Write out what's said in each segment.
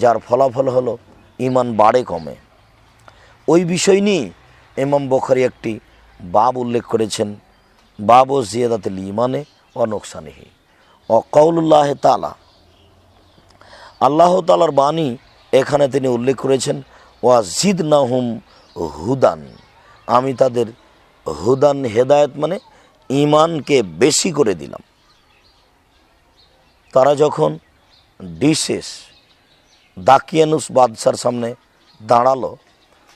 যার ফলাফল হলো ইমান বাড়ে কমে। ওই বিষয় নিয়ে ইমাম বখারি একটি বাব উল্লেখ করেছেন, বাব ও জিয়াদাতুল ইমানে ও নোকসানিহি। ও কৌলুল্লাহ তালা আল্লাহ তালার বাণী এখানে তিনি উল্লেখ করেছেন, ওয়া জিদ নাহুম হুদান আমি তাদের হুদান হেদায়ত মানে ইমানকে বেশি করে দিলাম। তারা যখন ডিসেস দাকিয়ানুস বাদশার সামনে দাঁড়াল।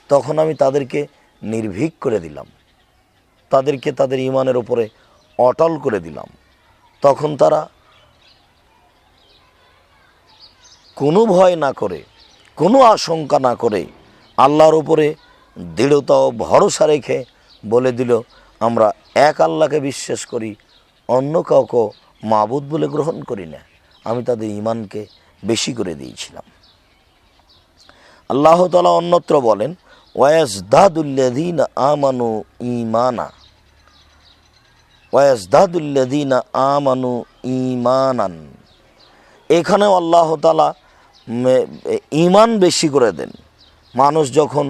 তখন আমি তাদেরকে নির্ভীক করে দিলাম। তাদেরকে তাদের ইমানের ওপরে অটল করে দিলাম। তখন তারা কোনো ভয় না করে, কোনো আশঙ্কা না করে আল্লাহর উপরে দৃঢ়তা ও ভরসা রেখে বলে দিল, আমরা এক আল্লাহকে বিশ্বাস করি, অন্য কাউকে মাবুদ বলে গ্রহণ করি না। আমি তাদের ইমানকে বেশি করে দিয়েছিলাম। আল্লাহ তালা অন্যত্র বলেন ওয়াজদাদুল্লাদিন আমানু ইমানা ওয়াজদাদুল্লাদিন আমানু ইমানান এখানেও আল্লাহ তালা ইমান বেশি করে দেন। মানুষ যখন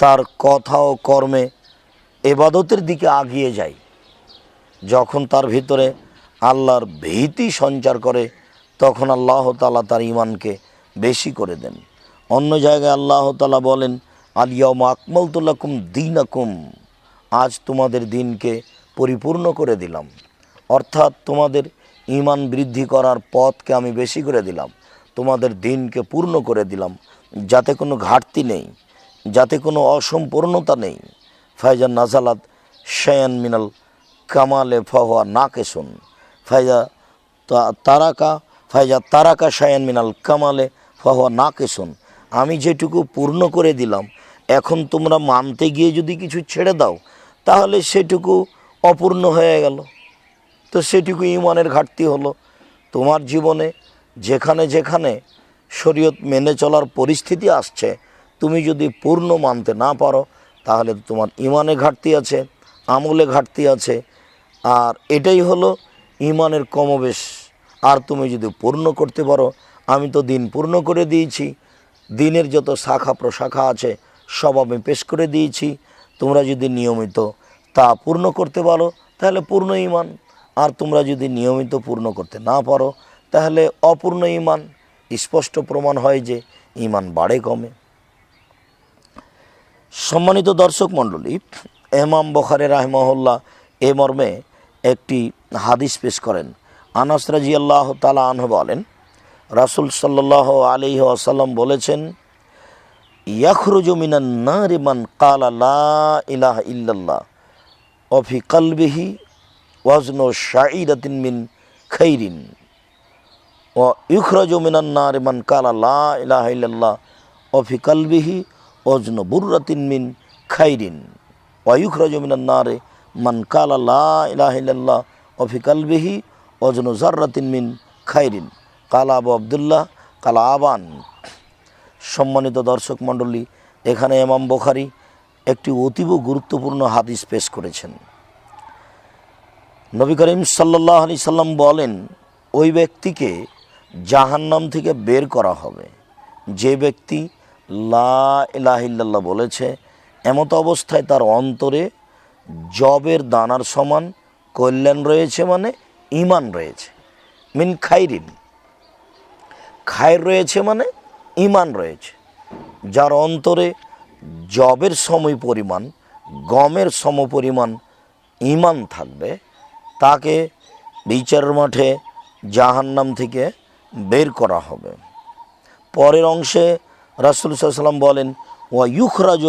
তার কথা ও কর্মে এবাদতের দিকে আগিয়ে যায়, যখন তার ভিতরে আল্লাহর ভীতি সঞ্চার করে, তখন আল্লাহ তালা তার ইমানকে বেশি করে দেন। অন্য জায়গায় আল্লাহ তালা বলেন আলিয়াম আকমলতুল্লাকুম দিন আকুম আজ তোমাদের দিনকে পরিপূর্ণ করে দিলাম। অর্থাৎ তোমাদের ইমান বৃদ্ধি করার পথকে আমি বেশি করে দিলাম। তোমাদের দিনকে পূর্ণ করে দিলাম। যাতে কোনো ঘাটতি নেই, যাতে কোনো অসম্পূর্ণতা নেই। ফাইজান নাজালাত শায়ান মিনাল কামালে ফাহুয়া নাকেসুন। ফাইজা তা- তারাকা, ফাইজা তারাকা শায়ান মিনাল কামালে ফাহুয়া নাকেসুন। আমি যেটুকু পূর্ণ করে দিলাম, এখন তোমরা মানতে গিয়ে যদি কিছু ছেড়ে দাও, তাহলে সেটুকু অপূর্ণ হয়ে গেল। তো সেটুকু ইমানের ঘাটতি হলো। তোমার জীবনে যেখানে যেখানে শরীয়ত মেনে চলার পরিস্থিতি আসছে, তুমি যদি পূর্ণ মানতে না পারো, তাহলে তোমার ইমানে ঘাটতি আছে, আমলে ঘাটতি আছে। আর এটাই হলো ইমানের কমবেশ। আর তুমি যদি পূর্ণ করতে পারো, আমি তো দিন পূর্ণ করে দিয়েছি। দিনের যত শাখা প্রশাখা আছে, সব আমি পেশ করে দিয়েছি। তোমরা যদি নিয়মিত তা পূর্ণ করতে পারো, তাহলে পূর্ণ ইমান আর তোমরা যদি নিয়মিত পূর্ণ করতে না পারো, তাহলে অপূর্ণ ইমান স্পষ্ট প্রমাণ হয় যে ইমান বাড়ে কমে। সম্মানিত দর্শক মণ্ডলী এমাম বখারে রাহমহল্লা এ মর্মে একটি হাদিস পেশ করেন। আনাস রাজি আল্লাহ তালা আনহ বলেন রাসুল সাল্লাহ আলী আসাল্লাম বলেছেন, ইয়াখরুজু মিনান নারি মান কালা লা ইলাহা ইল্লাল্লাহ অফি কালবিহি ওয়াজনো শাইরাতিন মিন খৈরিন ও ইখরাজু মিনান নারি মান কালা লা ইলাহা ইল্লাল্লাহ অফি কালবিহি ওয়াজনো বুররাতিন মিন খাইরিন, ওয়া ইখরাজু মিনান নারে মান কালা লা ইলাহা ইল্লাল্লাহ অফি কালবিহি ওয়াজনো জাররাতিন মিন খাইরিন। কালা আবু আবদুল্লাহ, কালা আবান। সম্মানিত দর্শক মণ্ডলী, এখানে এমাম বোখারি একটি অতীব গুরুত্বপূর্ণ হাদিস পেশ করেছেন। নবী করিম সাল্লাহ আলি সাল্লাম বলেন, ওই ব্যক্তিকে জাহান্নাম থেকে বের করা হবে। যে ব্যক্তি লা ইলাহিল্লাহ বলেছে, এমত অবস্থায় তার অন্তরে জবের দানার সমান কল্যাণ রয়েছে মানে ইমান রয়েছে। মিন খাইরিন। খায়ের রয়েছে মানে ইমান রয়েছে। যার অন্তরে জবের সময় পরিমাণ গমের সম পরিমাণ ইমান থাকবে, তাকে বিচারের মাঠে জাহান্নাম থেকে বের করা হবে। পরের অংশে রাসুল সাল্লাম বলেন, ওয়া ইউখরাজ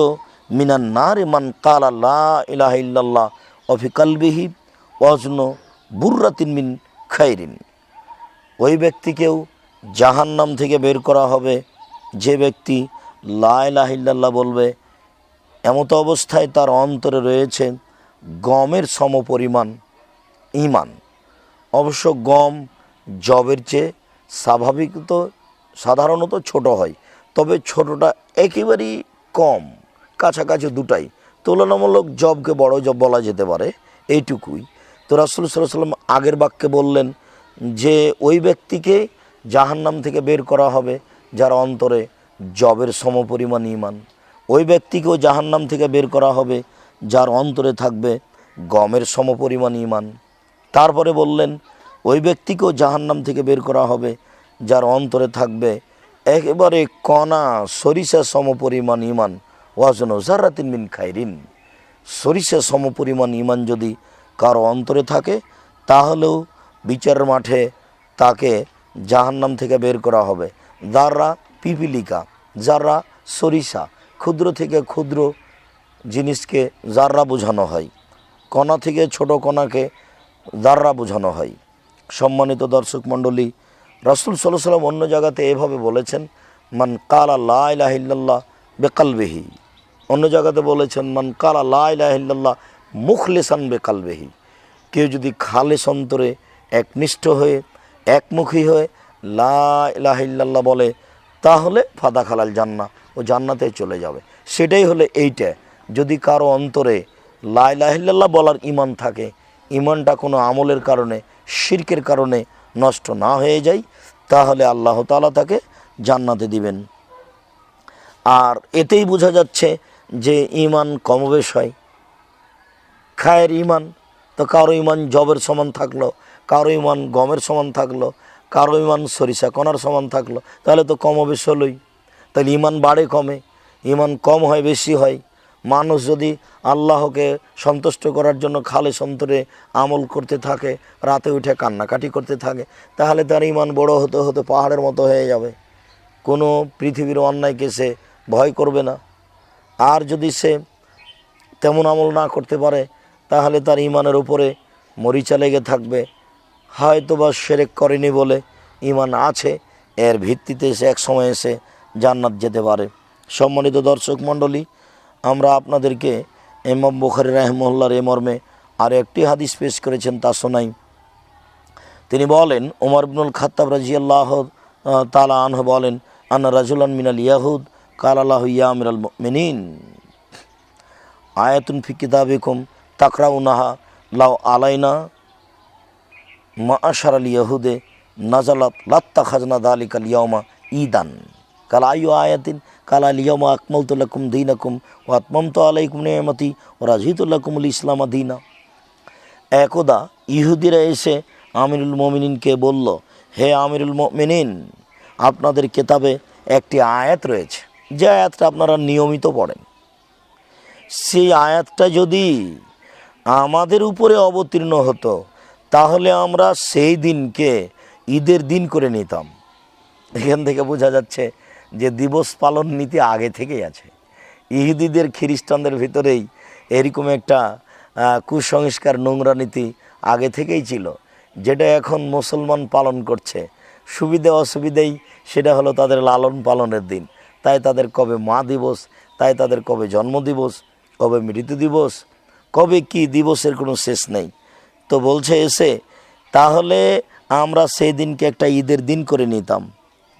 মিনান নার মান কালা লা ইলাহা ইল্লাল্লাহ অফি কালবিহি ওয়াজন বুর্রাতিন মিন খাইরিন। ওই ব্যক্তিকেও জাহান্নাম থেকে বের করা হবে। যে ব্যক্তি লাইলাহিল্লাহ বলবে, এমত অবস্থায় তার অন্তরে রয়েছে গমের সমপরিমাণ ইমান অবশ্য গম জবের চেয়ে স্বাভাবিক তো, সাধারণত ছোট হয়, তবে ছোটটা একেবারেই কম, কাছাকাছি দুটাই। তুলনামূলক জবকে বড় জব বলা যেতে পারে, এইটুকুই। তো রাসুল সাল্লাহ সাল্লাম আগের বাক্যে বললেন যে, ওই ব্যক্তিকে জাহান্নাম থেকে বের করা হবে, যার অন্তরে জবের সমপরিমাণ ইমান ওই ব্যক্তিকেও জাহান্নাম থেকে বের করা হবে, যার অন্তরে থাকবে গমের সমপরিমাণ ইমান তারপরে বললেন, ওই ব্যক্তিকেও জাহান্নাম থেকে বের করা হবে, যার অন্তরে থাকবে একেবারে কণা, সরিষা সমপরিমাণ ইমান ওয়াজন জারাতিন মিন খাইরিন। সরিষা সমপরিমাণ ইমান যদি কারও অন্তরে থাকে, তাহলেও বিচার মাঠে তাকে জাহান্নাম থেকে বের করা হবে। যাররা পিপিলিকা, যাররা সরিষা, ক্ষুদ্র থেকে ক্ষুদ্র জিনিসকে জাররা বোঝানো হয়, কণা থেকে ছোট কণাকে জাররা বোঝানো হয়। সম্মানিত দর্শক মণ্ডলী, রসুল সাল্লাহ সাল্লাম অন্য জায়গাতে এভাবে বলেছেন, মান কালা লাহিল্লাহ বেকালবেহি। অন্য জায়গাতে বলেছেন, মান কালা লাহিল্লাহ মুখলেসান বেকালবেহি। কেউ যদি খালেস অন্তরে একনিষ্ঠ হয়ে একমুখী হয়ে লাহিল্লাহ বলে, তাহলে ফাদা খালাল জান্না ও জান্নাতে চলে যাবে। সেটাই হলে এইটা। যদি কারও অন্তরে লাই লাহিল্লাহ বলার ইমান থাকে ইমানটা কোনো আমলের কারণে, শিরকের কারণে নষ্ট না হয়ে যায়, তাহলে আল্লাহ তালা তাকে জান্নাতে দিবেন। আর এতেই বোঝা যাচ্ছে যে ইমান কমবেশ হয়। খায়ের ইমান তো কারও ইমান জবের সমান থাকল কারও ইমান গমের সমান থাকল, কারও ইমান সরিষা কণার সমান থাকল, তাহলে তো কমবেশ হলোই তাহলে ইমান বাড়ে কমে, ইমান কম হয়, বেশি হয়। মানুষ যদি আল্লাহকে সন্তুষ্ট করার জন্য খালে সন্তরে আমল করতে থাকে, রাতে উঠে কান্নাকাটি করতে থাকে, তাহলে তার ইমান বড় হতে হতে পাহাড়ের মতো হয়ে যাবে। কোনো পৃথিবীর অন্যায়কে সে ভয় করবে না। আর যদি সে তেমন আমল না করতে পারে, তাহলে তার ইমানের উপরে মরিচা লেগে থাকবে। হয়তো বা সেরেক করেনি বলে ইমান আছে। এর ভিত্তিতে সে এক সময় এসে জান্নাত যেতে পারে। সম্মানিত দর্শক মণ্ডলী, আমরা আপনাদেরকে এমাম বুখারি রাহমুল্লার এ মর্মে আর একটি হাদিস পেশ করেছেন তা শোনাই। তিনি বলেন ওমর ইবনুল খাত্তাব রাজিয়াল্লাহ তালা আনহ বলেন, আন্না রাজুলান মিনাল ইয়াহুদ, কাল আল্লাহ ইয়া আমিরাল মিনিন আয়াতুন ফি কিতাবিকুম তাকরাউনাহা লাও আলাইনা মা আশার আল ইয়াহুদে নাজালাত লাত্তা খাজনা দালিকাল ইয়ামা ঈদান। কাল আয়ু আয়াতিন, কাল আল ইয়ামা আকমলতুল্লাকুম দিনাকুম ও আত্মমত আলাইকুম নেমতি ও রাজিতুল্লাকুমুল ইসলাম দিনা। একদা ইহুদিরা এসে আমিরুল মমিনিনকে বলল, হে আমিরুল মমিনিন, আপনাদের কেতাবে একটি আয়াত রয়েছে। যে আয়াতটা আপনারা নিয়মিত পড়েন। সেই আয়াতটা যদি আমাদের উপরে অবতীর্ণ হতো তাহলে আমরা সেই দিনকে ঈদের দিন করে নিতাম। এখান থেকে বোঝা যাচ্ছে যে দিবস পালন নীতি আগে থেকেই আছে। ইহুদিদের, খ্রিস্টানদের ভিতরেই এরকম একটা কুসংস্কার, নোংরা নীতি আগে থেকেই ছিল, যেটা এখন মুসলমান পালন করছে। সুবিধে, অসুবিধেই সেটা হলো তাদের লালন পালনের দিন। তাই তাদের কবে মা দিবস, তাই তাদের কবে জন্ম দিবস, কবে মৃত্যু দিবস, কবে কি দিবসের কোনো শেষ নেই। তো বলছে এসে, তাহলে আমরা সেই দিনকে একটা ঈদের দিন করে নিতাম।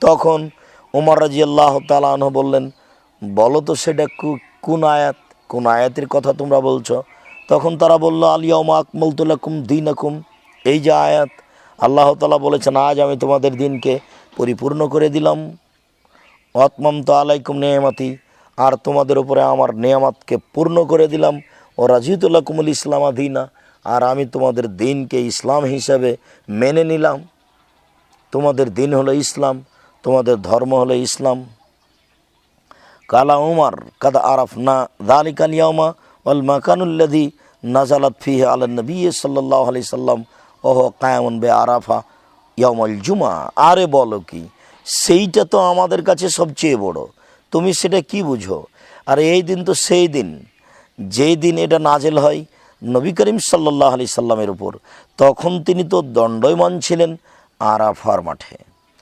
তখন উমর রাজি আল্লাহ তালাহ বললেন, বলো তো সেটা কোন আয়াত, কোন আয়াতের কথা তোমরা বলছো? তখন তারা বলল আলিয়াউমা আকমলতুল্লাকুম দিন আকুম এই যে আয়াত, আল্লাহ তালা বলেছেন, আজ আমি তোমাদের দিনকে পরিপূর্ণ করে দিলাম। অতমাম তো আলাইকুম নেয়ামাতি। আর তোমাদের উপরে আমার নেয়ামাতকে পূর্ণ করে দিলাম। ও রাজিউতুল্লাহ কুমুল ইসলাম আদিনা আর আমি তোমাদের দিনকে ইসলাম হিসাবে মেনে নিলাম। তোমাদের দিন হলো ইসলাম, তোমাদের ধর্ম হলো ইসলাম। কালা উমার কাদা আরফ না দালিক আলিয়ামা ওয়াল মাকানুল্লাদি নাজালাত ফিহ আল নবী সাল্লাহ আলি সাল্লাম, ওহ কায়ামন বে আরাফা ইয়ামল জুমা আরে বলো কি, সেইটা তো আমাদের কাছে সবচেয়ে বড়। তুমি সেটা কি বুঝো? আর এই দিন তো সেই দিন। যেই দিন এটা নাজেল হয় নবী করিম সাল্লাহ আলি সাল্লামের উপর। তখন তিনি তো দণ্ডয়মান ছিলেন আরাফার মাঠে।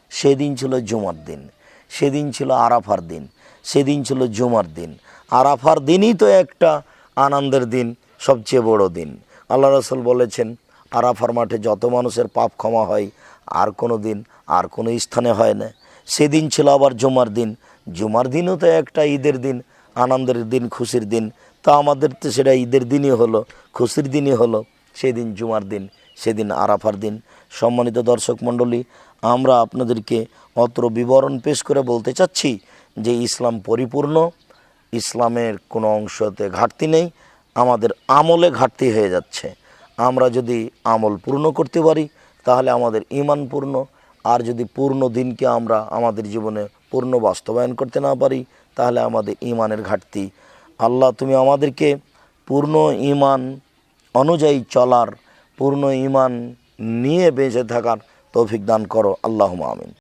সেদিন ছিল জুমার দিন। সেদিন ছিল আরাফার দিন। সেদিন ছিল জুমার দিন। আরাফার দিনই তো একটা আনন্দের দিন, সবচেয়ে বড় দিন। আল্লাহ রসুল বলেছেন, আরাফার মাঠে যত মানুষের পাপ ক্ষমা হয়, আর কোনো দিন, আর কোনো স্থানে হয় না। সেদিন ছিল আবার জুমার দিন। জুমার দিনও তো একটা ঈদের দিন। আনন্দের দিন, খুশির দিন। তা আমাদের তো সেটা ঈদের দিনই হলো, খুশির দিনই হলো। সেদিন জুমার দিন, সেদিন আরাফার দিন। সম্মানিত দর্শক মণ্ডলী, আমরা আপনাদেরকে অত্র বিবরণ পেশ করে বলতে চাচ্ছি যে ইসলাম পরিপূর্ণ, ইসলামের কোনো অংশতে ঘাটতি নেই, আমাদের আমলে ঘাটতি হয়ে যাচ্ছে। আমরা যদি আমল পূর্ণ করতে পারি, তাহলে আমাদের ইমান পূর্ণ। আর যদি পূর্ণ দিনকে আমরা আমাদের জীবনে পূর্ণ বাস্তবায়ন করতে না পারি তাহলে আমাদের ইমানের ঘাটতি। আল্লাহ, তুমি আমাদেরকে পূর্ণ ইমান অনুযায়ী চলার, পূর্ণ ইমান নিয়ে বেঁচে থাকার তৌফিক দান করো। আল্লাহ আমিন।